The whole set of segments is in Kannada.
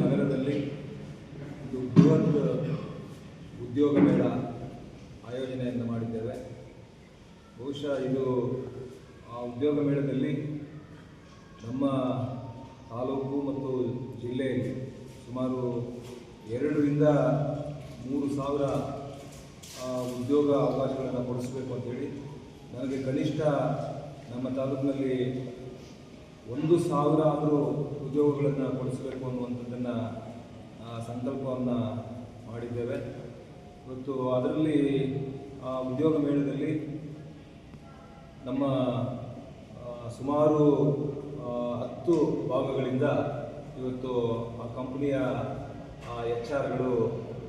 ನಗರದಲ್ಲಿ ಒಂದು ಬೃಹತ್ ಉದ್ಯೋಗ ಮೇಳ ಆಯೋಜನೆಯನ್ನು ಮಾಡಿದ್ದೇವೆ. ಬಹುಶಃ ಇದು ಆ ಉದ್ಯೋಗ ಮೇಳದಲ್ಲಿ ನಮ್ಮ ತಾಲೂಕು ಮತ್ತು ಜಿಲ್ಲೆಯಲ್ಲಿ ಸುಮಾರು ಎರಡರಿಂದ ಮೂರು ಸಾವಿರ ಉದ್ಯೋಗ ಅವಕಾಶಗಳನ್ನು ಕೊಡಿಸ್ಬೇಕು ಅಂತೇಳಿ ನನಗೆ ಕನಿಷ್ಠ ನಮ್ಮ ತಾಲೂಕಿನಲ್ಲಿ ಒಂದು ಸಾವಿರ ಆದರೂ ಉದ್ಯೋಗಗಳನ್ನು ಕೊಡಿಸಬೇಕು ಅನ್ನುವಂಥದ್ದನ್ನು ಸಂಕಲ್ಪವನ್ನು ಮಾಡಿದ್ದೇವೆ. ಇವತ್ತು ಅದರಲ್ಲಿ, ಆ, ಉದ್ಯೋಗ ಮೇಳದಲ್ಲಿ ನಮ್ಮ ಸುಮಾರು ಹತ್ತು ಭಾಗಗಳಿಂದ ಇವತ್ತು ಆ ಕಂಪ್ನಿಯ ಎಚ್ ಆರ್ಗಳು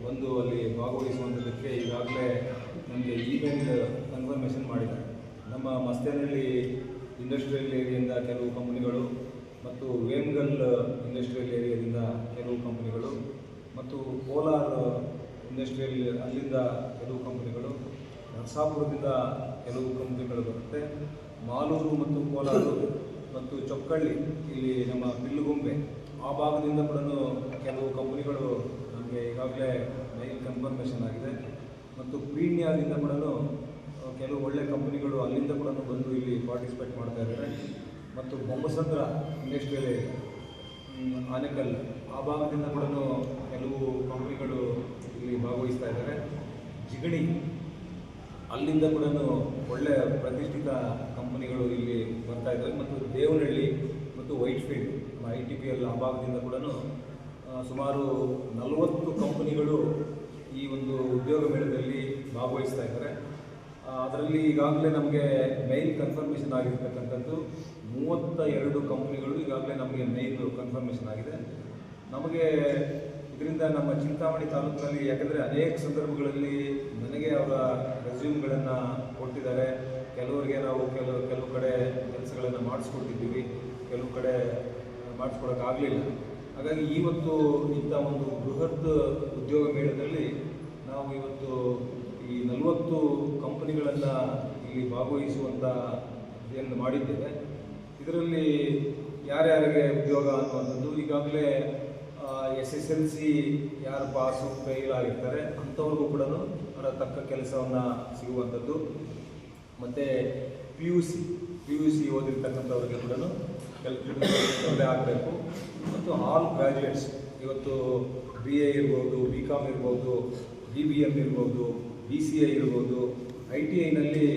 ಬಂದು ಅಲ್ಲಿ ಭಾಗವಹಿಸುವಂಥದ್ದಕ್ಕೆ ಈಗಾಗಲೇ ನಮಗೆ ಇಮೇಲ್ ಕನ್ಫರ್ಮೇಷನ್ ಮಾಡಿದ್ದಾರೆ. ನಮ್ಮ ಮಸ್ತೇನಹಳ್ಳಿ ಇಂಡಸ್ಟ್ರಿಯಲ್ ಏರಿಯಿಂದ ಕೆಲವು ಕಂಪನಿಗಳು ಮತ್ತು ವೇಮ್ಗಲ್ ಇಂಡಸ್ಟ್ರಿಯಲ್ ಏರಿಯಾದಿಂದ ಕೆಲವು ಕಂಪನಿಗಳು ಮತ್ತು ಕೋಲಾರ್ ಇಂಡಸ್ಟ್ರಿಯಲ್ ಅಲ್ಲಿಂದ ಕೆಲವು ಕಂಪನಿಗಳು ನರಸಾಪುರದಿಂದ ಕೆಲವು ಕಂಪನಿಗಳು ಬರುತ್ತೆ. ಮಾಲೂರು ಮತ್ತು ಕೋಲಾರು ಮತ್ತು ಚೊಕ್ಕಳ್ಳಿ ಇಲ್ಲಿ ನಮ್ಮ ಬಿಲ್ಲುಗೊಂಬೆ, ಆ ಭಾಗದಿಂದ ಕೂಡ ಕೆಲವು ಕಂಪನಿಗಳು ನಮಗೆ ಈಗಾಗಲೇ ಮೈಲ್ ಕನ್ಫರ್ಮೇಷನ್ ಆಗಿದೆ. ಮತ್ತು ಪೀಣ್ಯದಿಂದ ಕೂಡ ಕೆಲವು ಒಳ್ಳೆ ಕಂಪನಿಗಳು ಅಲ್ಲಿಂದ ಕೂಡ ಬಂದು ಇಲ್ಲಿ ಪಾರ್ಟಿಸಿಪೇಟ್ ಮಾಡ್ತಾ ಇದ್ದಾರೆ. ಮತ್ತು ಬೊಮ್ಮಸಂದ್ರ ಇಂಡಸ್ಟ್ರಿಯಲ್ ಆನೆಕಲ್ ಆ ಭಾಗದಿಂದ ಕೂಡ ಕೆಲವು ಕಂಪನಿಗಳು ಇಲ್ಲಿ ಭಾಗವಹಿಸ್ತಾ ಇದ್ದಾರೆ. ಜಿಗಣಿ ಅಲ್ಲಿಂದ ಕೂಡ ಒಳ್ಳೆ ಪ್ರತಿಷ್ಠಿತ ಕಂಪನಿಗಳು ಇಲ್ಲಿ ಬರ್ತಾ ಇದ್ದಾವೆ. ಮತ್ತು ದೇವನಹಳ್ಳಿ ಮತ್ತು Whitefield I T P L ಆ ಭಾಗದಿಂದ ಕೂಡ ಸುಮಾರು ನಲವತ್ತು ಕಂಪನಿಗಳು ಈ ಒಂದು ಉದ್ಯೋಗ ಮೇಳದಲ್ಲಿ ಭಾಗವಹಿಸ್ತಾ ಇದ್ದಾರೆ. ಅದರಲ್ಲಿ ಈಗಾಗಲೇ ನಮಗೆ ಮೇಲ್ ಕನ್ಫರ್ಮೇಷನ್ ಆಗಿರ್ತಕ್ಕಂಥದ್ದು ಮೂವತ್ತ ಎರಡು ಕಂಪ್ನಿಗಳು ಈಗಾಗಲೇ ನಮಗೆ ಮೇಲ್ ಕನ್ಫರ್ಮೇಷನ್ ಆಗಿದೆ. ನಮಗೆ ಇದರಿಂದ ನಮ್ಮ ಚಿಂತಾಮಣಿ ತಾಲೂಕಿನಲ್ಲಿ ಯಾಕಂದರೆ ಅನೇಕ ಸಂದರ್ಭಗಳಲ್ಲಿ ನನಗೆ ಅವರ ರೆಸ್ಯೂಮ್ಗಳನ್ನು ಕೊಟ್ಟಿದ್ದಾರೆ. ಕೆಲವರಿಗೆ ನಾವು ಕೆಲವು ಕೆಲವು ಕಡೆ ಕೆಲಸಗಳನ್ನು ಮಾಡಿಸ್ಕೊಟ್ಟಿದ್ದೀವಿ. ಕೆಲವು ಕಡೆ ಮಾಡಿಸ್ಕೊಡೋಕ್ಕಾಗಲಿಲ್ಲ ಹಾಗಾಗಿ ಇವತ್ತು ಇಂಥ ಒಂದು ಬೃಹತ್ ಉದ್ಯೋಗ ಮೇಳದಲ್ಲಿ ನಾವು ಇವತ್ತು ಈ ನಲವತ್ತು ಕಂಪನಿಗಳನ್ನು ಇಲ್ಲಿ ಭಾಗವಹಿಸುವಂಥ ಏನು ಮಾಡಿದ್ದೇವೆ. ಇದರಲ್ಲಿ ಯಾರ್ಯಾರಿಗೆ ಉದ್ಯೋಗ ಅನ್ನುವಂಥದ್ದು, ಈಗಾಗಲೇ ಎಸ್ ಎಸ್ ಎಲ್ ಸಿ ಯಾರು ಪಾಸು ಫೇಲ್ ಆಗಿರ್ತಾರೆ, ಅಂಥವ್ರಿಗೂ ಕೂಡ ಅವರ ತಕ್ಕ ಕೆಲಸವನ್ನು ಸಿಗುವಂಥದ್ದು. ಮತ್ತು P U C P U C ಓದಿರ್ತಕ್ಕಂಥವ್ರಿಗೆ ಕೂಡ ಕೆಲಸ ಆಗಬೇಕು. ಮತ್ತು ಆಲ್ ಗ್ರ್ಯಾಜುಯೇಟ್ಸ್ ಇವತ್ತು ಬಿ ಎ ಇರ್ಬೋದು ಬಿ ಕಾಮ್ ಇರ್ಬೋದು ಬಿ ಬಿ ಎಂ ಇರ್ಬೋದು ಬಿ ಸಿ ಐ ಇರ್ಬೋದು ಐ ಟಿ ಐನಲ್ಲಿ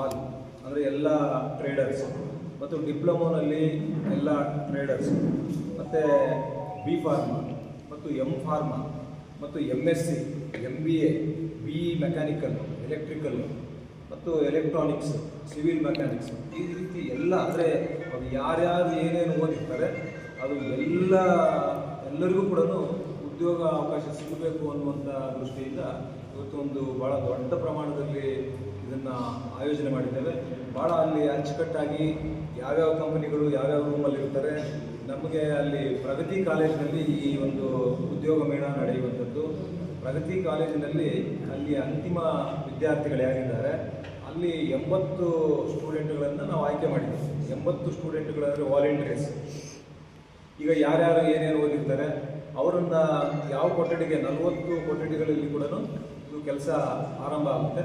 ಆಲ್ ಅಂದರೆ ಎಲ್ಲ ಟ್ರೇಡರ್ಸ್ ಮತ್ತು ಡಿಪ್ಲೊಮೋನಲ್ಲಿ ಎಲ್ಲ ಟ್ರೇಡರ್ಸ್ ಮತ್ತು ಬಿ ಫಾರ್ಮಾ ಮತ್ತು ಎಂ ಫಾರ್ಮಾ ಮತ್ತು M S C M B A B E mechanical electrical ಮತ್ತು ಎಲೆಕ್ಟ್ರಾನಿಕ್ಸ್ ಸಿವಿಲ್ ಮೆಕ್ಯಾನಿಕ್ಸ್ ಈ ರೀತಿ ಎಲ್ಲ, ಅಂದರೆ ಅದು ಯಾರ್ಯಾರು ಏನೇನು ಓದಿರ್ತಾರೆ, ಅದು ಎಲ್ಲ, ಎಲ್ಲರಿಗೂ ಕೂಡ ಉದ್ಯೋಗ ಅವಕಾಶ ಸಿಗಬೇಕು ಅನ್ನುವಂಥ ದೃಷ್ಟಿಯಿಂದ ಇವತ್ತು ಒಂದು ಭಾಳ ದೊಡ್ಡ ಪ್ರಮಾಣದಲ್ಲಿ ಇದನ್ನು ಆಯೋಜನೆ ಮಾಡಿದ್ದೇವೆ. ಭಾಳ ಅಲ್ಲಿ ಅಚ್ಚುಕಟ್ಟಾಗಿ ಯಾವ್ಯಾವ ಕಂಪನಿಗಳು ಯಾವ್ಯಾವ ರೂಮಲ್ಲಿ ಇರ್ತಾರೆ ನಮಗೆ ಅಲ್ಲಿ ಪ್ರಗತಿ ಕಾಲೇಜಿನಲ್ಲಿ ಈ ಒಂದು ಉದ್ಯೋಗ ಮೇಳ ನಡೆಯುವಂಥದ್ದು. ಪ್ರಗತಿ ಕಾಲೇಜಿನಲ್ಲಿ ಅಲ್ಲಿ ಅಂತಿಮ ವಿದ್ಯಾರ್ಥಿಗಳು ಯಾರಿದ್ದಾರೆ, ಅಲ್ಲಿ ಎಂಬತ್ತು ಸ್ಟೂಡೆಂಟ್ಗಳನ್ನು ನಾವು ಆಯ್ಕೆ ಮಾಡಿದ್ದೀವಿ. ಎಂಬತ್ತು ಸ್ಟೂಡೆಂಟ್ಗಳಂದರೆ ವಾಲಂಟಿಯರ್ಸ್. ಈಗ ಯಾರ್ಯಾರು ಏನೇನು ಓದಿರ್ತಾರೆ, ಅವರನ್ನ ಯಾವ ಕೊಠಡಿಗೆ ನಲವತ್ತು ಕೊಠಡಿಗಳಲ್ಲಿ ಕೂಡ ಕೆಲಸ ಆರಂಭ ಆಗುತ್ತೆ.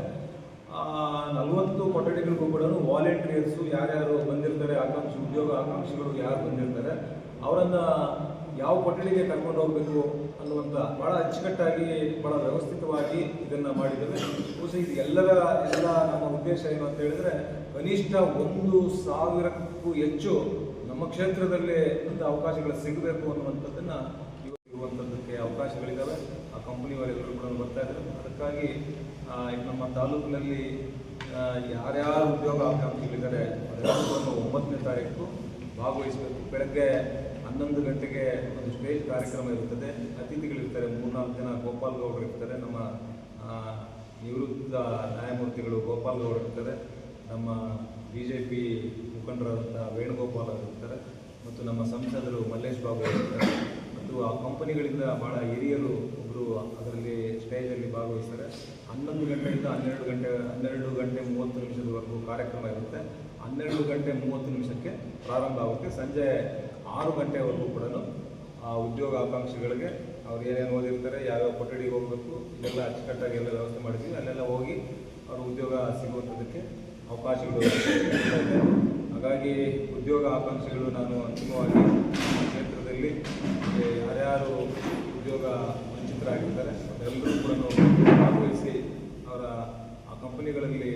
ನಲವತ್ತು ಕೊಠಡಿಗಳಿಗೂ ಕೂಡ ವಾಲಂಟಿಯರ್ಸು ಯಾರ್ಯಾರು ಬಂದಿರ್ತಾರೆ, ಆಕಾಂಕ್ಷಿ ಉದ್ಯೋಗ ಆಕಾಂಕ್ಷಿಗಳು ಯಾರು ಬಂದಿರ್ತಾರೆ, ಅವರನ್ನು ಯಾವ ಕೊಠಡಿಗೆ ಕರ್ಕೊಂಡು ಹೋಗಬೇಕು ಅನ್ನುವಂಥ ಭಾಳ ಅಚ್ಚುಕಟ್ಟಾಗಿ ಭಾಳ ವ್ಯವಸ್ಥಿತವಾಗಿ ಇದನ್ನು ಮಾಡಿದ್ದೇವೆ. ಬಹುಶಃ ಇದು ಎಲ್ಲರ, ಎಲ್ಲ ನಮ್ಮ ಉದ್ದೇಶ ಏನು ಅಂತ ಹೇಳಿದ್ರೆ, ಕನಿಷ್ಠ ಒಂದು ಸಾವಿರಕ್ಕೂ ಹೆಚ್ಚು ನಮ್ಮ ಕ್ಷೇತ್ರದಲ್ಲಿ ಅಂತ ಅವಕಾಶಗಳು ಸಿಗಬೇಕು ಅನ್ನುವಂಥದ್ದನ್ನು ಇರುವಂಥದ್ದಕ್ಕೆ ಅವಕಾಶಗಳಿದ್ದಾವೆ ಆ ಕಂಪನಿಯವರೆಲ್ಲರೂ ಕೂಡ ಬರ್ತಾ ಇದ್ದಾರೆ. ಅದಕ್ಕಾಗಿ ಈಗ ನಮ್ಮ ತಾಲೂಕಿನಲ್ಲಿ ಯಾರು ಯಾರ್ಯಾರು ಉದ್ಯೋಗ ಆಕಾಂಕ್ಷಿಗಳಿದ್ದಾರೆ ಅದನ್ನು ಒಂಬತ್ತನೇ ತಾರೀಕು ಭಾಗವಹಿಸಬೇಕು. ಬೆಳಗ್ಗೆ ಹನ್ನೊಂದು ಗಂಟೆಗೆ ಒಂದು ಸ್ಟೇಜ್ ಕಾರ್ಯಕ್ರಮ ಇರುತ್ತದೆ. ಅತಿಥಿಗಳಿರ್ತಾರೆ ಮೂರ್ನಾಲ್ಕು ಜನ ಗೋಪಾಲ್ ಗೌಡರು ಇರ್ತಾರೆ, ನಮ್ಮ ನಿವೃತ್ತ ನ್ಯಾಯಮೂರ್ತಿಗಳು ಗೋಪಾಲ್ ಗೌಡರು ಇರ್ತಾರೆ, ನಮ್ಮ ಬಿ ಜೆ ಪಿ ಮುಖಂಡರಾದಂಥ ವೇಣುಗೋಪಾಲ್ ಅವರು ಮತ್ತು ನಮ್ಮ ಸಂಸದರು ಮಲ್ಲೇಶ್ ಬಾಬು ಅವರು ಇರ್ತಾರೆ. ಮತ್ತು ಆ ಕಂಪನಿಗಳಿಂದ ಭಾಳ ಹಿರಿಯರು ಬಂದು ಅದರಲ್ಲಿ ಸ್ಟೇಜಲ್ಲಿ ಭಾಗವಹಿಸ್ತಾರೆ. ಹನ್ನೊಂದು ಗಂಟೆಯಿಂದ ಹನ್ನೆರಡು ಗಂಟೆ ಹನ್ನೆರಡು ಗಂಟೆ ಮೂವತ್ತು ನಿಮಿಷದವರೆಗೂ ಕಾರ್ಯಕ್ರಮ ಇರುತ್ತೆ. ಹನ್ನೆರಡು ಗಂಟೆ ಮೂವತ್ತು ನಿಮಿಷಕ್ಕೆ ಪ್ರಾರಂಭ ಆಗುತ್ತೆ. ಸಂಜೆ ಆರು ಗಂಟೆವರೆಗೂ ಕೂಡ ಆ ಉದ್ಯೋಗ ಆಕಾಂಕ್ಷಿಗಳಿಗೆ ಅವ್ರು ಏನೇನು ಓದಿರ್ತಾರೆ, ಯಾವ್ಯಾವ ಕೊಠಡಿಗೆ ಹೋಗಬೇಕು, ಇದೆಲ್ಲ ಅಚ್ಚುಕಟ್ಟಾಗಿ ಎಲ್ಲ ವ್ಯವಸ್ಥೆ ಮಾಡಿದ್ವಿ ಅಲ್ಲೆಲ್ಲ ಹೋಗಿ ಅವರು ಉದ್ಯೋಗ ಸಿಗುವಂಥದ್ದಕ್ಕೆ ಅವಕಾಶಗಳು ಹಾಗಾಗಿ ಉದ್ಯೋಗ ಆಕಾಂಕ್ಷಿಗಳು ನಾನು ಅಂತಿಮವಾಗಿ ಕ್ಷೇತ್ರದಲ್ಲಿ ಯಾರ್ಯಾರು ಉದ್ಯೋಗ ಎಲ್ಲರೂ ಕೂಡ ಭಾಗವಹಿಸಿ ಅವರ ಆ ಕಂಪನಿಗಳಲ್ಲಿ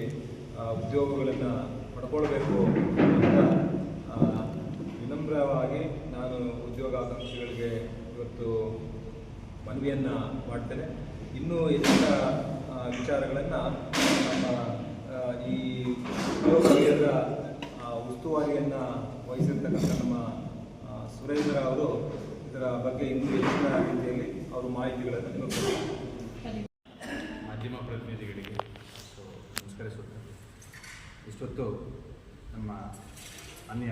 ಉದ್ಯೋಗಗಳನ್ನು ಪಡ್ಕೊಳ್ಬೇಕು ಅಂತ ವಿನಮ್ರವಾಗಿ ನಾನು ಉದ್ಯೋಗ ಆಕಾಂಕ್ಷಿಗಳಿಗೆ ಇವತ್ತು ಮನವಿಯನ್ನು ಮಾಡ್ತೇನೆ. ಇನ್ನೂ ಹೆಚ್ಚಿನ ವಿಚಾರಗಳನ್ನು ನಮ್ಮ ಈ ಉದ್ಯೋಗ ವಲಯದ ಆ, ಉಸ್ತುವಾರಿಯನ್ನು ವಹಿಸಿರ್ತಕ್ಕಂಥ ನಮ್ಮ ಸುರೇಂದ್ರ ಅವರು ಇದರ ಬಗ್ಗೆ ಇನ್ನೂ ಹೆಚ್ಚಿನ ರೀತಿಯಲ್ಲಿ ಅವರು ಮಾಹಿತಿಗಳನ್ನು ನಿಮಗೆ. ಮಾಧ್ಯಮ ಪ್ರತಿನಿಧಿಗಳಿಗೆ ಸೊ ನಮಸ್ಕರಿಸುತ್ತೇನೆ ಇಷ್ಟೊತ್ತು ನಮ್ಮ ಅನ್ಯ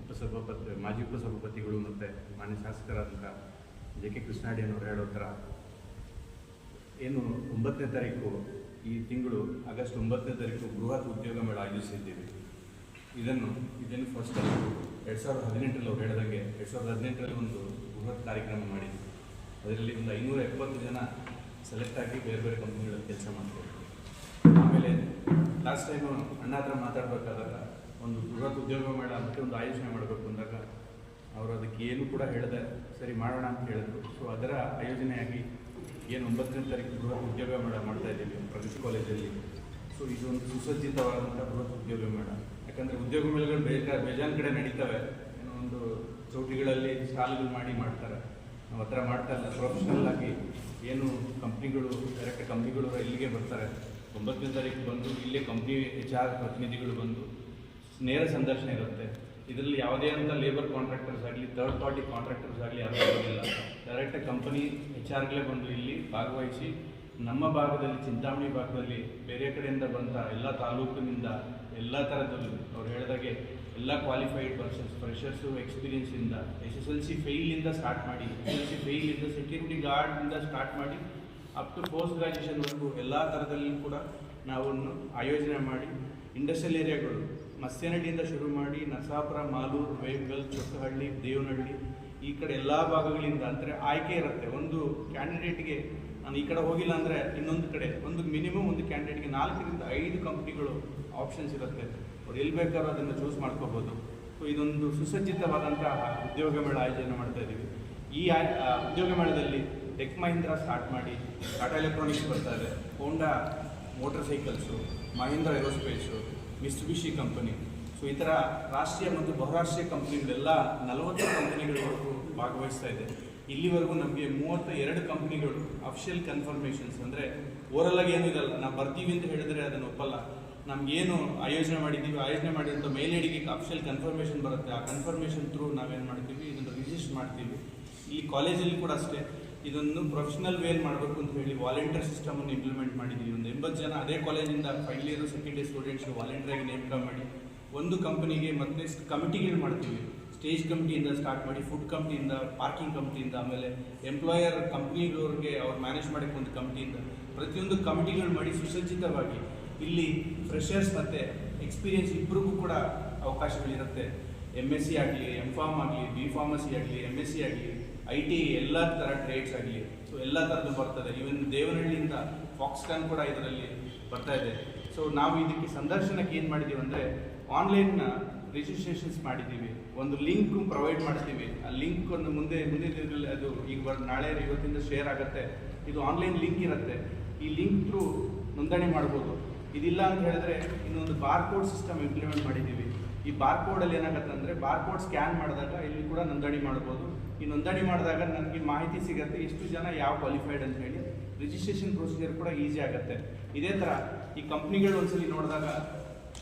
ಉಪಸಭಾಪತಿ, ಮಾಜಿ ಉಪಸಭಾಪತಿಗಳು ಮತ್ತು ಮಾನ್ಯ ಶಾಸಕರಾದಂಥ ಜೆ ಕೆ ಕೃಷ್ಣಾಡಿಯನ್ನವರು ಹೇಳೋ ಥರ ಏನು ಒಂಬತ್ತನೇ ತಾರೀಕು ಈ ತಿಂಗಳು ಆಗಸ್ಟ್ ಒಂಬತ್ತನೇ ತಾರೀಕು ಬೃಹತ್ ಉದ್ಯೋಗ ಮೇಳ ಆಯೋಜಿಸಿದ್ದೀವಿ ಇದನ್ನು ಇದನ್ನು ಫಸ್ಟ್ ಎರಡು ಸಾವಿರದ ಹದಿನೆಂಟರಲ್ಲಿ ಅವ್ರು ಹೇಳಿದಾಗೆ ಎರಡು ಸಾವಿರದ ಹದಿನೆಂಟರಲ್ಲಿ ಒಂದು ಬೃಹತ್ ಕಾರ್ಯಕ್ರಮ ಮಾಡಿದ್ವಿ ಅದರಲ್ಲಿ ಒಂದು ಐನೂರ ಎಪ್ಪತ್ತು ಜನ ಸೆಲೆಕ್ಟ್ ಆಗಿ ಬೇರೆ ಬೇರೆ ಕಂಪ್ನಿಗಳಲ್ಲಿ ಕೆಲಸ ಮಾಡ್ತಾರೆ ಆಮೇಲೆ ಲಾಸ್ಟ್ ಟೈಮು ಅಣ್ಣ ಹತ್ರ ಮಾತಾಡಬೇಕಾದಾಗ ಒಂದು ಬೃಹತ್ ಉದ್ಯೋಗ ಮೇಳ ಮತ್ತು ಒಂದು ಆಯೋಜನೆ ಮಾಡಬೇಕು ಅಂದಾಗ ಅವರು ಅದಕ್ಕೆ ಏನು ಕೂಡ ಹೇಳಿದೆ ಸರಿ ಮಾಡೋಣ ಅಂತ ಹೇಳಿದ್ರು. ಸೊ ಅದರ ಆಯೋಜನೆಯಾಗಿ ಏನು ಒಂಬತ್ತನೇ ತಾರೀಕು ಬೃಹತ್ ಉದ್ಯೋಗ ಮೇಳ ಮಾಡ್ತಾ ಇದ್ದೀವಿ ಪ್ರಗತಿ ಕಾಲೇಜಲ್ಲಿ ಸೊ ಇದೊಂದು ಸುಸಜ್ಜಿತವಾದಂಥ ಬೃಹತ್ ಉದ್ಯೋಗ ಮೇಳ. ಯಾಕಂದರೆ ಉದ್ಯೋಗ ಮೇಳಗಳು ಬೇಜ, ಬೇಜಾನ್ ಕಡೆ ನಡೀತವೆ. ಏನೋ ಒಂದು ಚೌಟಿಗಳಲ್ಲಿ ಸ್ಟಾಲ್ಗಳು ಮಾಡಿ ಮಾಡ್ತಾರೆ. ನಾವು ಹತ್ರ ಮಾಡ್ತಾ ಇಲ್ಲ. ಪ್ರೊಫೆಷನಲ್ ಆಗಿ ಏನು ಕಂಪ್ನಿಗಳು ಡೈರೆಕ್ಟ್ ಕಂಪ್ನಿಗಳು ಇಲ್ಲಿಗೆ ಬರ್ತಾರೆ. ಒಂಬತ್ತನೇ ತಾರೀಕು ಬಂದು ಇಲ್ಲೇ ಕಂಪ್ನಿ ಎಚ್ ಆರ್ ಪ್ರತಿನಿಧಿಗಳು ಬಂದು ನೇರ ಸಂದರ್ಶನ ಇರುತ್ತೆ. ಇದರಲ್ಲಿ ಯಾವುದೇ ಅಂತ ಲೇಬರ್ ಕಾಂಟ್ರಾಕ್ಟರ್ಸ್ ಆಗಲಿ ಥರ್ಡ್ ಪಾರ್ಟಿ ಕಾಂಟ್ರಾಕ್ಟರ್ಸ್ ಆಗಲಿ ಯಾರೂ ಇರೋದಿಲ್ಲ ಡೈರೆಕ್ಟ್ ಕಂಪನಿ ಎಚ್ ಆರ್ಗಳೇ ಬಂದು ಇಲ್ಲಿ ಭಾಗವಹಿಸಿ ನಮ್ಮ ಭಾಗದಲ್ಲಿ, ಚಿಂತಾಮಣಿ ಭಾಗದಲ್ಲಿ ಬೇರೆ ಕಡೆಯಿಂದ ಬಂದ ಎಲ್ಲ ತಾಲೂಕಿನಿಂದ ಎಲ್ಲ ಥರದಲ್ಲೂ ಅವ್ರು ಹೇಳಿದಾಗೆ ಎಲ್ಲ ಕ್ವಾಲಿಫೈಡ್ ಪರ್ಸನ್ಸ್ ಫ್ರೆಷರ್ಸು ಎಕ್ಸ್ಪೀರಿಯನ್ಸಿಂದ ಎಸ್ ಎಸ್ ಎಲ್ ಸಿ ಫೇಲಿಂದ ಸ್ಟಾರ್ಟ್ ಮಾಡಿ ಎಸ್ ಎಲ್ ಸಿ ಫೇಲಿಂದ ಸೆಕ್ಯೂರಿಟಿ ಗಾರ್ಡಿಂದ ಸ್ಟಾರ್ಟ್ ಮಾಡಿ ಅಪ್ ಟು ಪೋಸ್ಟ್ ಗ್ರಾಜುಯೇಷನ್ವರೆಗೂ ಎಲ್ಲ ಥರದಲ್ಲೂ ಕೂಡ ನಾವನ್ನು ಆಯೋಜನೆ ಮಾಡಿ ಇಂಡಸ್ಟ್ರಿಯಲ್ ಏರಿಯಾಗಳು ಮಸ್ಯನಹಳ್ಳಿಯಿಂದ ಶುರು ಮಾಡಿ, ನರಸಾಪುರ, ಮಾಲೂರು ವೇಗಲ್ ಚೊಕ್ಕಹಳ್ಳಿ, ದೇವನಹಳ್ಳಿ, ಈ ಕಡೆ ಎಲ್ಲ ಭಾಗಗಳಿಂದ ಅಂದರೆ ಆಯ್ಕೆ ಇರುತ್ತೆ. ಒಂದು ಕ್ಯಾಂಡಿಡೇಟ್ಗೆ ನಾನು ಈ ಕಡೆ ಹೋಗಿಲ್ಲ ಅಂದರೆ ಇನ್ನೊಂದು ಕಡೆ, ಒಂದು ಮಿನಿಮಮ್ ಒಂದು ಕ್ಯಾಂಡಿಡೇಟ್ಗೆ ನಾಲ್ಕರಿಂದ ಐದು ಕಂಪ್ನಿಗಳು ಆಪ್ಷನ್ಸ್ ಇರುತ್ತೆ. ಅವ್ರು ಎಲ್ಲಿ ಬೇಕಾದ್ರೂ ಅದನ್ನು ಚೂಸ್ ಮಾಡ್ಕೋಬೋದು. ಸೊ, ಇದೊಂದು ಸುಸಜ್ಜಿತವಾದಂತಹ ಉದ್ಯೋಗ ಮೇಳ ಆಯೋಜನೆ ಮಾಡ್ತಾ ಇದ್ದೀವಿ ಈ ಉದ್ಯೋಗ ಮೇಳದಲ್ಲಿ ಟೆಕ್ ಮಹೀಂದ್ರ ಸ್ಟಾರ್ಟ್ ಮಾಡಿ ಟಾಟಾ ಎಲೆಕ್ಟ್ರಾನಿಕ್ಸ್ ಬರ್ತಾ ಇದೆ. Honda motor cycles Mahindra aerospace Mitsubishi company so ಈ ಥರ ರಾಷ್ಟ್ರೀಯ ಮತ್ತು ಬಹುರಾಷ್ಟ್ರೀಯ ಕಂಪ್ನಿಗಳೆಲ್ಲ ನಲವತ್ತು ಕಂಪ್ನಿಗಳವರೆಗೂ ಭಾಗವಹಿಸ್ತಾ ಇದೆ. ಇಲ್ಲಿವರೆಗೂ ನಮಗೆ ಮೂವತ್ತ ಎರಡು ಕಂಪ್ನಿಗಳು ಅಫಿಷಿಯಲ್ ಕನ್ಫರ್ಮೇಷನ್ಸ್ ಅಂದರೆ ಓರಲ್ಲಾಗಿ ಏನೂ ಇರಲ್ಲ ನಾವು ಬರ್ತೀವಿ ಅಂತ ಹೇಳಿದ್ರೆ ಅದನ್ನು ಒಪ್ಪಲ್ಲ. ನಮಗೇನು ಆಯೋಜನೆ ಮಾಡಿದ್ದೀವಿ ಆಯೋಜನೆ ಮಾಡಿದಂಥ ಮೇಲ್ನಡಿಗೆ ಅಫಿಷಿಯಲ್ ಕನ್ಫರ್ಮೇಷನ್ ಬರುತ್ತೆ. ಆ ಕನ್ಫರ್ಮೇಷನ್ ಥ್ರೂ ನಾವೇನು ಮಾಡ್ತೀವಿ, ಇದನ್ನು ರಿಜಿಸ್ಟರ್ ಮಾಡ್ತೀವಿ. ಈ ಕಾಲೇಜಲ್ಲಿ ಕೂಡ ಅಷ್ಟೇ, ಇದನ್ನು ಪ್ರೊಫೆಷನಲ್ ವೇಲ್ ಮಾಡಬೇಕು ಅಂತ ಹೇಳಿ ವಾಲಂಟಿಯರ್ ಸಿಸ್ಟಮನ್ನು ಇಂಪ್ಲಿಮೆಂಟ್ ಮಾಡಿದ್ದೀವಿ ಒಂದು ಎಂಬತ್ತು ಜನ ಅದೇ ಕಾಲೇಜಿಂದ final year second year students ವಾಲಂಟಿಯರಾಗಿ ನೇಮಕ ಮಾಡಿ, ಒಂದು ಕಂಪನಿಗೆ ಮತ್ತೆ ಕಮಿಟಿಗಳು ಮಾಡ್ತೀವಿ. ಸ್ಟೇಜ್ ಕಮಿಟಿಯಿಂದ ಸ್ಟಾರ್ಟ್ ಮಾಡಿ ಫುಡ್ ಕಂಪ್ನಿಯಿಂದ ಪಾರ್ಕಿಂಗ್ ಕಂಪ್ನಿಯಿಂದ ಆಮೇಲೆ ಎಂಪ್ಲಾಯರ್ ಕಂಪ್ನಿಗಳವ್ರಿಗೆ ಅವ್ರು ಮ್ಯಾನೇಜ್ ಮಾಡೋಕ್ಕೆ ಒಂದು ಕಂಪ್ನಿಯಿಂದ ಪ್ರತಿಯೊಂದು ಕಮಿಟಿಗಳು ಮಾಡಿ ಸುಸಜ್ಜಿತವಾಗಿ ಇಲ್ಲಿ ಫ್ರೆಷರ್ಸ್ ಮತ್ತು ಎಕ್ಸ್ಪೀರಿಯನ್ಸ್ ಇಬ್ಬರಿಗೂ ಕೂಡ ಅವಕಾಶಗಳಿರುತ್ತೆ. ಎಂ ಎಸ್ ಸಿ ಆಗಲಿ ಎಂ ಫಾರ್ಮ್ ಆಗಲಿ ಬಿ ಫಾರ್ಮಸಿ ಆಗಲಿ ಎಂ ಎಸ್ ಸಿ ಆಗಲಿ ಐ ಟಿ ಎಲ್ಲ ಥರ ಟ್ರೇಡ್ಸ್ ಆಗಲಿ ಸೊ ಎಲ್ಲ ಥರದ್ದು ಬರ್ತದೆ. ಈವನ್ ದೇವನಹಳ್ಳಿಯಿಂದ ಫಾಕ್ಸ್ಕಾನ್ ಕೂಡ ಇದರಲ್ಲಿ ಬರ್ತಾ ಇದೆ. ಸೊ ನಾವು ಇದಕ್ಕೆ ಸಂದರ್ಶನಕ್ಕೆ ಏನು ಮಾಡಿದ್ದೀವಿ ಅಂದರೆ ಆನ್ಲೈನ್ ರಿಜಿಸ್ಟ್ರೇಷನ್ಸ್ ಮಾಡಿದ್ದೀವಿ ಒಂದು ಲಿಂಕ್ ಪ್ರೊವೈಡ್ ಮಾಡ್ತೀವಿ ಆ ಲಿಂಕ್ ಒಂದು ಮುಂದೆ ಮುಂದಿನ ದಿನದಲ್ಲಿ ಅದು ಈಗ ಬರ್, ನಾಳೆ ಇವತ್ತಿಂದ ಶೇರ್ ಆಗುತ್ತೆ. ಇದು ಆನ್ಲೈನ್ ಲಿಂಕ್ ಇರುತ್ತೆ. ಈ ಲಿಂಕ್ ಥ್ರೂ ನೋಂದಣಿ ಮಾಡ್ಬೋದು. ಇದಿಲ್ಲ ಅಂತ ಹೇಳಿದ್ರೆ ಇನ್ನೊಂದು ಬಾರ್ ಕೋಡ್ ಸಿಸ್ಟಮ್ ಇಂಪ್ಲಿಮೆಂಟ್ ಮಾಡಿದ್ದೀವಿ. ಈ ಬಾರ್ ಅಲ್ಲಿ ಏನಾಗುತ್ತೆ ಅಂದ್ರೆ ಬಾರ್ ಕೋಡ್ ಸ್ಕ್ಯಾನ್ ಮಾಡಿದಾಗ ಇಲ್ಲಿ ಕೂಡ ನೋಂದಣಿ ಮಾಡ್ಬೋದು. ಈ ನೋಂದಣಿ ಮಾಡಿದಾಗ ನನಗೆ ಮಾಹಿತಿ ಸಿಗುತ್ತೆ, ಎಷ್ಟು ಜನ ಯಾವ ಕ್ವಾಲಿಫೈಡ್ ಅಂತ ಹೇಳಿ ರಿಜಿಸ್ಟ್ರೇಷನ್ ಪ್ರೊಸೀಜರ್ ಕೂಡ ಈಸಿ ಆಗುತ್ತೆ. ಇದೇ ಥರ ಈ ಕಂಪ್ನಿಗಳು ಒಂದ್ಸಲಿ ನೋಡಿದಾಗ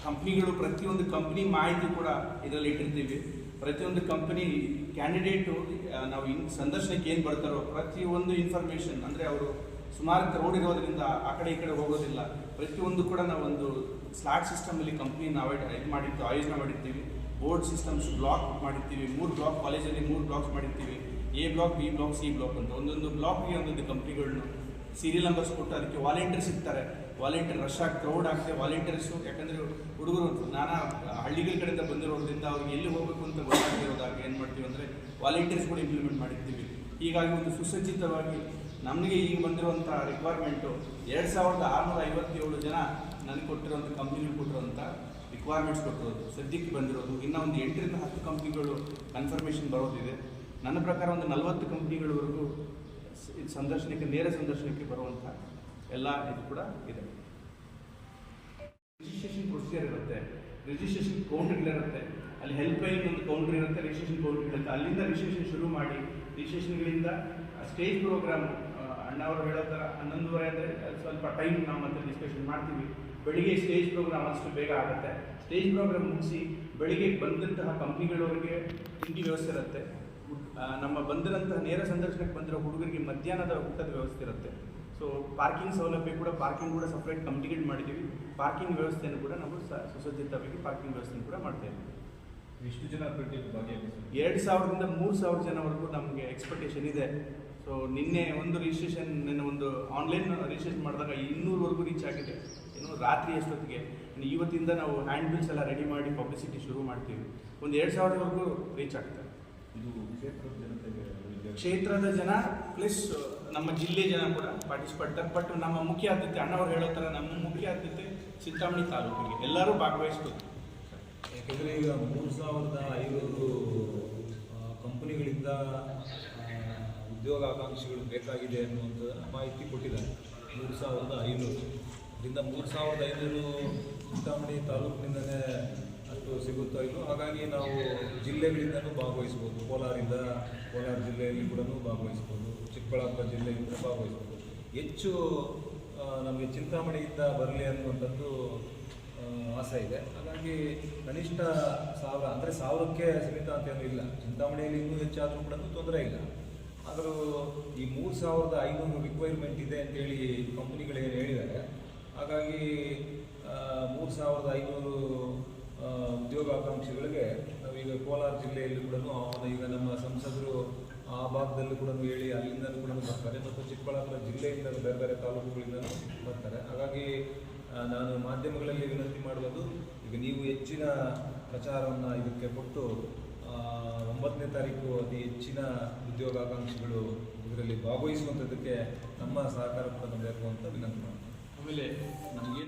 ಕಂಪ್ನಿಗಳು ಪ್ರತಿಯೊಂದು ಕಂಪ್ನಿ ಮಾಹಿತಿ ಕೂಡ ಇದರಲ್ಲಿ ಇಟ್ಟಿರ್ತೀವಿ. ಪ್ರತಿಯೊಂದು ಕಂಪ್ನಿ ಕ್ಯಾಂಡಿಡೇಟು ನಾವು ಇನ್ ಸಂದರ್ಶನಕ್ಕೆ ಏನು ಬರ್ತಾರೋ ಪ್ರತಿಯೊಂದು ಇನ್ಫಾರ್ಮೇಷನ್ ಅಂದರೆ ಅವರು ಸುಮಾರು ಕ್ರೌಡ್ ಇರೋದ್ರಿಂದ ಆ ಕಡೆ ಈ ಕಡೆ ಹೋಗೋದಿಲ್ಲ. ಪ್ರತಿಯೊಂದು ಕೂಡ ನಾವೊಂದು ಸ್ಲಾಟ್ ಸಿಸ್ಟಮಲ್ಲಿ ಕಂಪ್ನಿ ನಾವು ಇದು ಮಾಡಿರ್ತೀವಿ ಆಯೋಜನೆ ಮಾಡಿರ್ತೀವಿ. ಬೋರ್ಡ್ ಸಿಸ್ಟಮ್ಸ್ ಬ್ಲಾಕ್ ಮಾಡಿರ್ತೀವಿ. ಮೂರು ಬ್ಲಾಕ್ ಕಾಲೇಜಲ್ಲಿ ಮೂರು ಬ್ಲಾಕ್ಸ್ ಮಾಡಿರ್ತೀವಿ. A block B block C block ಅಂತ. ಒಂದೊಂದು ಬ್ಲಾಕ್ಗೆ ಒಂದೊಂದು ಕಂಪ್ನಿಗಳನ್ನ ಸೀರಿಯಲ್ ನಂಬರ್ಸ್ ಕೊಟ್ಟು ಅದಕ್ಕೆ ವಾಲಂಟಿಯರ್ಸ್ ಇರ್ತಾರೆ. ವಾಲಂಟಿಯರ್ ರಶ್ ಆಗಿ ಕ್ರೌಡ್ ಆಗ್ತದೆ. ವಾಲಂಟಿಯರ್ಸು ಯಾಕಂದರೆ ಹುಡುಗರು ನಾನಾ ಹಳ್ಳಿಗಳ ಕಡೆಯಿಂದ ಬಂದಿರೋದ್ರಿಂದ ಅವ್ರಿಗೆ ಎಲ್ಲಿ ಹೋಗಬೇಕು ಅಂತ ಗೊತ್ತಾಗಿರೋದಾಗ ಏನು ಮಾಡ್ತೀವಿ ಅಂದರೆ ವಾಲಂಟಿಯರ್ಸ್ ಕೂಡ ಇಂಪ್ಲಿಮೆಂಟ್ ಮಾಡಿರ್ತೀವಿ. ಹೀಗಾಗಿ ಒಂದು ಸುಸಜ್ಜಿತವಾಗಿ ನಮಗೆ ಈಗ ಬಂದಿರುವಂಥ ರಿಕ್ವೈರ್ಮೆಂಟು ಎರಡು ಸಾವಿರದ ಆರುನೂರ ಐವತ್ತೇಳು ಜನ ನನಗೆ ಕೊಟ್ಟಿರುವಂಥ ಕಂಪ್ನಿಗೆ ಕೊಟ್ಟಿರುವಂಥ ರಿಕ್ವೈರ್ಮೆಂಟ್ಸ್ ಕೊಟ್ಟಿರೋದು. ಸದ್ಯಕ್ಕೆ ಬಂದಿರೋದು. ಇನ್ನೂ ಒಂದು ಎಂಟರಿಂದ ಹತ್ತು ಕಂಪ್ನಿಗಳು ಕನ್ಫರ್ಮೇಷನ್ ಬರೋದಿದೆ. ನನ್ನ ಪ್ರಕಾರ ಒಂದು ನಲವತ್ತು ಕಂಪ್ನಿಗಳವರೆಗೂ ಸಂದರ್ಶನಕ್ಕೆ, ನೇರ ಸಂದರ್ಶನಕ್ಕೆ ಬರುವಂಥ ಎಲ್ಲ ಇದು ಕೂಡ ಇದೆ. ರಿಜಿಸ್ಟ್ರೇಷನ್ ಪ್ರೊಸೀಜರ್ ಇರುತ್ತೆ. ರಿಜಿಸ್ಟ್ರೇಷನ್ ಕೌಂಟರ್ಗಳಿರುತ್ತೆ ಅಲ್ಲಿ ಹೆಲ್ಪ್ ಲೈನ್ ಒಂದು ಕೌಂಟರ್ ಇರುತ್ತೆ ರಿಜಿಸ್ಟ್ರೇಷನ್ ಕೌಂಟರ್ ಇರುತ್ತೆ ಅಲ್ಲಿಂದ ರಿಜಿಸ್ಟ್ರೇಷನ್ ಶುರು ಮಾಡಿ ರಿಜಿಸ್ಟ್ರೇಷನ್ಗಳಿಂದ ಸ್ಟೇಜ್ ಪ್ರೋಗ್ರಾಮ್ ಅಣ್ಣ ಅವರು ಹೇಳೋ ಥರ ಹನ್ನೊಂದುವರೆ ಅಂದರೆ ಸ್ವಲ್ಪ ಟೈಮ್ ನಾವು ಮತ್ತೆ ಡಿಸ್ಕಷನ್ ಮಾಡ್ತೀವಿ. ಬೆಳಿಗ್ಗೆ ಸ್ಟೇಜ್ ಪ್ರೋಗ್ರಾಮ್ ಅಷ್ಟು ಬೇಗ ಆಗುತ್ತೆ. ಸ್ಟೇಜ್ ಪ್ರೋಗ್ರಾಮ್ ಮುಗಿಸಿ ಬೆಳಿಗ್ಗೆ ಬಂದಂತಹ ಕಂಪ್ನಿಗಳವರಿಗೆ ತಿಂಡಿ ವ್ಯವಸ್ಥೆ ಇರುತ್ತೆ. ನಮ್ಮ ಬಂದಿರಂತಹ ನೇರ ಸಂದರ್ಶನಕ್ಕೆ ಬಂದಿರೋ ಹುಡುಗರಿಗೆ ಮಧ್ಯಾಹ್ನದ ಊಟದ ವ್ಯವಸ್ಥೆ ಇರುತ್ತೆ. ಸೊ ಪಾರ್ಕಿಂಗ್ ಸೌಲಭ್ಯ ಕೂಡ ಪಾರ್ಕಿಂಗ್ ಕೂಡ ಸಪ್ರೇಟ್ ಕಂಪ್ಲಿಕೇಟ್ ಮಾಡಿದ್ದೀವಿ ಪಾರ್ಕಿಂಗ್ ವ್ಯವಸ್ಥೆಯನ್ನು ಕೂಡ ನಾವು ಸುಸಜ್ಜಿತವಾಗಿ ಪಾರ್ಕಿಂಗ್ ವ್ಯವಸ್ಥೆಯನ್ನು ಕೂಡ ಮಾಡ್ತಾ ಇದ್ದೀವಿ. ಎಷ್ಟು ಜನ ಎರಡು ಸಾವಿರದಿಂದ ಮೂರು ಸಾವಿರ ಜನವರೆಗೂ ನಮಗೆ ಎಕ್ಸ್ಪೆಕ್ಟೇಷನ್ ಇದೆ. ಸೊ ನಿನ್ನೆ ಒಂದು ರಿಜಿಸ್ಟ್ರೇಷನ್ ನಿನ್ನೆ ಒಂದು ಆನ್ಲೈನ್ ರಿಜಿಸ್ಟ್ರೇಷನ್ ಮಾಡಿದಾಗ ಇನ್ನೂರವರೆಗೂ ರೀಚ್ ಆಗಿದೆ. ಇನ್ನು ರಾತ್ರಿ ಎಷ್ಟೊತ್ತಿಗೆ ಇನ್ನು ಇವತ್ತಿಂದ ನಾವು ಹ್ಯಾಂಡ್ ಬಿಲ್ಸ್ ಎಲ್ಲ ರೆಡಿ ಮಾಡಿ ಪಬ್ಲಿಸಿಟಿ ಶುರು ಮಾಡ್ತೀವಿ. ಒಂದು ಎರಡು ಸಾವಿರದವರೆಗೂ ರೀಚ್ ಆಗ್ತದೆ ಇದು ಕ್ಷೇತ್ರದ ಜನತೆಗೆ ಕ್ಷೇತ್ರದ ಜನ ಪ್ಲಸ್ ನಮ್ಮ ಜಿಲ್ಲೆ ಜನ ಕೂಡ ಪಾರ್ಟಿಸಿಪೇಟ್ ಬಟ್ ನಮ್ಮ ಮುಖ್ಯ ಆದ್ಯತೆ ಅಣ್ಣವ್ರು ಹೇಳೋ ಥರ ನಮ್ಮ ಮುಖ್ಯ ಆದ್ಯತೆ ಚಿಂತಾಮಣಿ ತಾಲೂಕಿಗೆ. ಎಲ್ಲರೂ ಭಾಗವಹಿಸ್ಬೇಕು ಯಾಕೆಂದರೆ ಈಗ ಮೂರು ಸಾವಿರದ ಐನೂರು ಕಂಪನಿಗಳಿಂದ ಉದ್ಯೋಗಾಕಾಂಕ್ಷಿಗಳು ಬೇಕಾಗಿದೆ ಅನ್ನುವಂಥ ಮಾಹಿತಿ ಕೊಟ್ಟಿದ್ದಾರೆ. ಮೂರು ಸಾವಿರದ ಐನೂರು. ಇದರಿಂದ ಮೂರು ಸಾವಿರದ ಐನೂರು ಚಿಂತಾಮಣಿ ತಾಲೂಕಿನಿಂದಲೇ ಅಷ್ಟು ಸಿಗುತ್ತೋ ಇಲ್ಲೋ ಹಾಗಾಗಿ ನಾವು ಜಿಲ್ಲೆಗಳಿಂದಲೂ ಭಾಗವಹಿಸ್ಬೋದು. ಕೋಲಾರಿಂದ ಕೋಲಾರ ಜಿಲ್ಲೆಯಲ್ಲಿ ಕೂಡ ಭಾಗವಹಿಸ್ಬೋದು. ಚಿಕ್ಕಬಳ್ಳಾಪುರ ಜಿಲ್ಲೆಯಿಂದ ಭಾಗವಹಿಸ್ಬೋದು. ಹೆಚ್ಚು ನಮಗೆ ಚಿಂತಾಮಣಿಯಿಂದ ಬರಲಿ ಅನ್ನುವಂಥದ್ದು ಆಸೆ ಇದೆ. ಹಾಗಾಗಿ ಕನಿಷ್ಠ ಸಾವಿರ, ಅಂದರೆ ಸಾವಿರಕ್ಕೆ ಸೀಮಿತ ಅಂತ ಏನೂ ಇಲ್ಲ. ಚಿಂತಾಮಣಿಯಲ್ಲಿ ಇನ್ನೂ ಹೆಚ್ಚಾದರೂ ಕೂಡ ತೊಂದರೆ ಇಲ್ಲ. ಆದರೂ ಈ ಮೂರು ಸಾವಿರದ ಐನೂರು ರಿಕ್ವೈರ್ಮೆಂಟ್ ಇದೆ ಅಂತೇಳಿ ಕಂಪ್ನಿಗಳೇನು ಹೇಳಿದ್ದಾರೆ. ಹಾಗಾಗಿ ಮೂರು ಸಾವಿರದ ಐನೂರು ಉದ್ಯೋಗಾಕಾಂಕ್ಷಿಗಳಿಗೆ ನಾವೀಗ ಕೋಲಾರ ಜಿಲ್ಲೆಯಲ್ಲಿ ಕೂಡ ಈಗ ನಮ್ಮ ಸಂಸದರು ಆ ಭಾಗದಲ್ಲೂ ಕೂಡ ಹೇಳಿ ಅಲ್ಲಿಂದಲೂ ಕೂಡ ಬರ್ತಾರೆ ಮತ್ತು ಚಿಕ್ಕಬಳ್ಳಾಪುರ ಜಿಲ್ಲೆಯಿಂದ ಬೇರೆ ಬೇರೆ ತಾಲೂಕುಗಳಿಂದಲೂ ಬರ್ತಾರೆ. ಹಾಗಾಗಿ ನಾನು ಮಾಧ್ಯಮಗಳಲ್ಲಿ ವಿನಂತಿ ಮಾಡುವುದು, ಈಗ ನೀವು ಹೆಚ್ಚಿನ ಪ್ರಚಾರವನ್ನು ಇದಕ್ಕೆ ಕೊಟ್ಟು ಒಂಬತ್ತನೇ ತಾರೀಕು ಅತಿ ಹೆಚ್ಚಿನ ಉದ್ಯೋಗಾಕಾಂಕ್ಷಿಗಳು ಇದರಲ್ಲಿ ಭಾಗವಹಿಸುವಂಥದ್ದಕ್ಕೆ ನಮ್ಮ ಸಹಕಾರ ಕೂಡ ಅಂತ ವಿನಂತಿ ಮಾಡ್ತೀನಿ. ಆಮೇಲೆ ನಮಗೆ